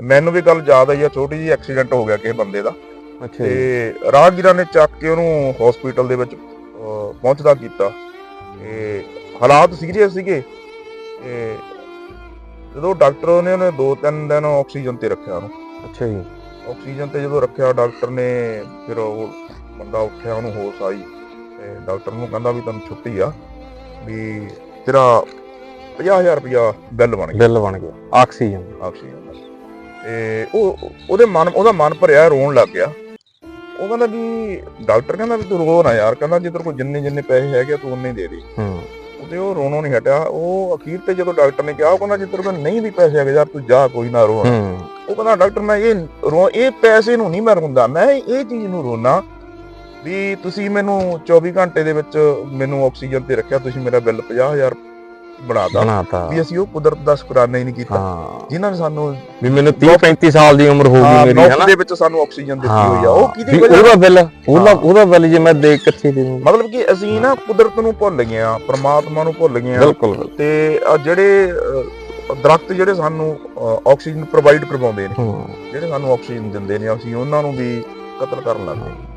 ਮੈਨੂੰ ਵੀ ਗੱਲ ਯਾਦ ਆਈ ਆ ਛੋਟੀ ਜਿਹੀ ਐਕਸੀਡੈਂਟ ਹੋ ਗਿਆ ਕਿਸੇ ਬੰਦੇ ਦਾ। ਅੱਛਾ ਜੀ। ਤੇ ਰਾਹਗੀਰਾਂ ਨੇ ਚੱਕ ਕੇ ਉਹਨੂੰ ਹਸਪੀਟਲ ਦੇ ਵਿੱਚ ਅਹ, ਪਹੁੰਚਦਾ ਕੀਤਾ। ਤੇ ਹਾਲਾਤ ਸੀਰੀਅਸ ਸੀਗੇ। ਤੇ ਜਦੋਂ ਡਾਕਟਰ ਨੇ ਉਹਨੇ 2-3 ਦਿਨ ਆਕਸੀਜਨ ਤੇ ਰੱਖਿਆ ਉਹਨੂੰ। ਅੱਛਾ ਜੀ। ਆਕਸੀਜਨ ਤੇ ਜਦੋਂ ਰੱਖਿਆ ਡਾਕਟਰ ਨੇ ਫਿਰ ਉਹ ਬੰਦਾ ਉੱਠਿਆ ਉਹਨੂੰ ਹੋਸ਼ ਆਈ। ਤੇ ਡਾਕਟਰ ਨੂੰ ਕਹਿੰਦਾ ਵੀ ਤੈਨੂੰ ਛੁੱਟੀ ਆ ਵੀ ਤੇਰਾ 50000 ਰੁਪਇਆ ਬਿੱਲ ਬਣ ਗਿਆ। ਬਿੱਲ ਬਣ ਗਿਆ। ਆਕਸੀਜਨ। ਆਕਸੀਜਨ। ਦਾ ਤੇ ਉਹ ਉਹਦੇ ਮਨ ਉਹਦਾ ਮਨ ਭਰਿਆ ਰੋਣ ਲੱਗ ਗਿਆ। ਉਹ ਕਹਿੰਦਾ ਵੀ ਡਾਕਟਰ ਕਹਿੰਦਾ ਵੀ ਤੂੰ ਰੋ ਨਾ ਯਾਰ ਕਹਿੰਦਾ ਜੇ ਤੇਰੇ ਕੋਲ ਜਿੰਨੇ ਜਿੰਨੇ ਪੈਸੇ ਹੈਗੇ ਤੂੰ ਉਨੇ ਹੀ ਦੇ ਦੇ। ਹੂੰ। ਉਹਦੇ ਉਹ ਰੋਣੋਂ ਨਹੀਂ ਹਟਿਆ। ਉਹ ਅਖੀਰ ਤੇ ਜਦੋਂ ਡਾਕਟਰ ਨੇ ਕਿਹਾ ਉਹ ਕਹਿੰਦਾ ਜੇ ਤੇਰੇ ਕੋਲ ਨਹੀਂ ਵੀ ਪੈਸੇ ਹੈਗੇ ਯਾਰ ਤੂੰ ਜਾ ਕੋਈ ਨਾ ਰੋ। ਹੂੰ। ਉਹ ਕਹਿੰਦਾ ਡਾਕਟਰ ਮੈਂ ਇਹ ਰੋ ਇਹ ਪੈਸੇ ਨੂੰ ਨਹੀਂ ਮੈਂ ਰੋਂਦਾ ਮੈਂ ਇਹ ਚੀਜ਼ ਨੂੰ ਰੋਣਾ ਵੀ ਤੁਸੀਂ ਮੈਨੂੰ 24 ਘੰਟੇ ਦੇ ਵਿੱਚ ਮੈਨੂੰ ਆਕਸੀਜਨ ਤੇ ਰੱਖਿਆ ਤੁਸੀਂ ਮੇਰਾ ਬਿੱਲ 50000 ਬਣਾਤਾ। ਬਣਾਤਾ। ਵੀ ਅਸੀਂ ਉਹ ਕੁਦਰਤ ਦਾ ਸ਼ੁਕਰਾਨਾ ਹੀ ਨਹੀਂ ਕੀਤਾ। ਜਿਨ੍ਹਾਂ ਨੇ ਸਾਨੂੰ ਵੀ ਮੈਨੂੰ 30 35 ਸਾਲ ਦੀ ਉਮਰ ਹੋ ਗਈ ਮੇਰੀ ਹਨਾ ਦੇ ਵਿੱਚ ਸਾਨੂੰ ਆਕਸੀਜਨ ਦਿੱਤੀ ਹੋਈ ਆ। ਉਹ ਕਿਹਦੀ ਵਜ੍ਹਾ ਉਹਦਾ ਬਿੱਲ ਉਹਦਾ। ਉਹਦਾ ਬਿੱਲ ਜੇ ਮੈਂ ਦੇ ਕਿੱਥੇ ਦੇ ਮਤਲਬ ਕਿ ਅਸੀਂ ਨਾ ਕੁਦਰਤ ਨੂੰ ਭੁੱਲ ਗਏ ਆ ਪ੍ਰਮਾਤਮਾ ਨੂੰ ਭੁੱਲ ਗਏ ਆ। ਬਿਲਕੁਲ। ਤੇ ਜਿਹੜੇ ਦਰਖਤ ਜਿਹੜੇ ਸਾਨੂੰ ਆਕਸੀਜਨ ਪ੍ਰੋਵਾਈਡ ਕਰਵਾਉਂਦੇ ਨੇ ਜਿਹੜੇ ਸਾਨੂੰ ਆਕਸੀਜਨ ਦਿੰਦੇ ਨੇ ਅਸੀਂ ਉਹਨਾਂ ਨੂੰ ਵੀ ਕਤਲ ਕਰਨ ਲੱਗ ਪਏ